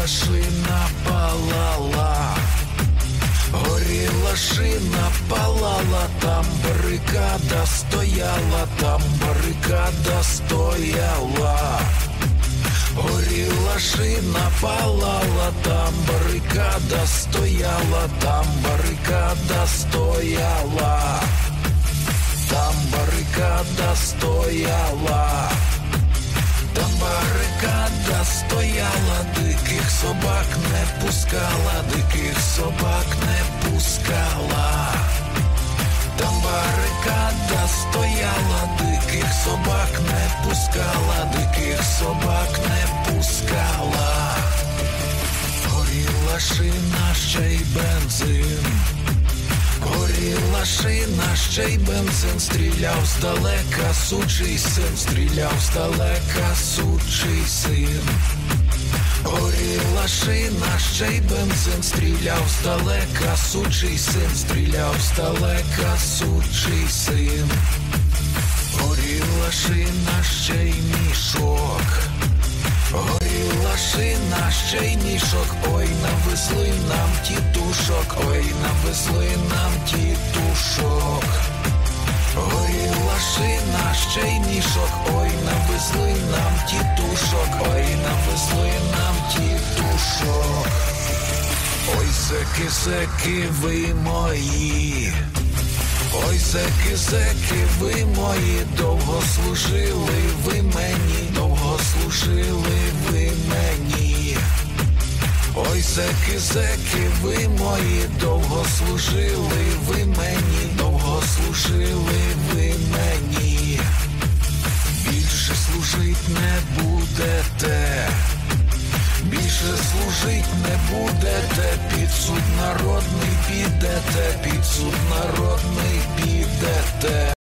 горіла шина палала, горіла шина палала, там барикада стояла, там барикада стояла. Горіла шина палала, там барикада стояла, там барикада стояла, там барикада стояла, там барикада стояла, диких Собак не пускала, диких собак не пускала. Там барикада стояла, диких собак не пускала, диких собак не пускала. Горіла шина, ще й бензин. Горіла шина, ще й бензин, стріляв здалека, сучий син, стріляв здалека, сучий син. Горіла шина, ще й бензин, стріляв здалека, сучий син, стріляв здалека, сучий син. Горіла шина, ще й мішок. Горіла шина, ще й мішок, ой, навезли нам тітушок, ой, навезли нам тітушок. Горіла шина, ще й мішок, ой, навезли нам тітушок, ой, навезли нам тітушок. Ой, зеки, зеки, ви мої. Ой, зеки, зеки, ви мої, довго служили ви мені, довго служили ви мені. Ой, зеки, зеки, ви мої, довго служили ви мені, довго служили ви мені. Більше служить не будете. Більше служить не будете, під суд народний підете, під суд народний підете.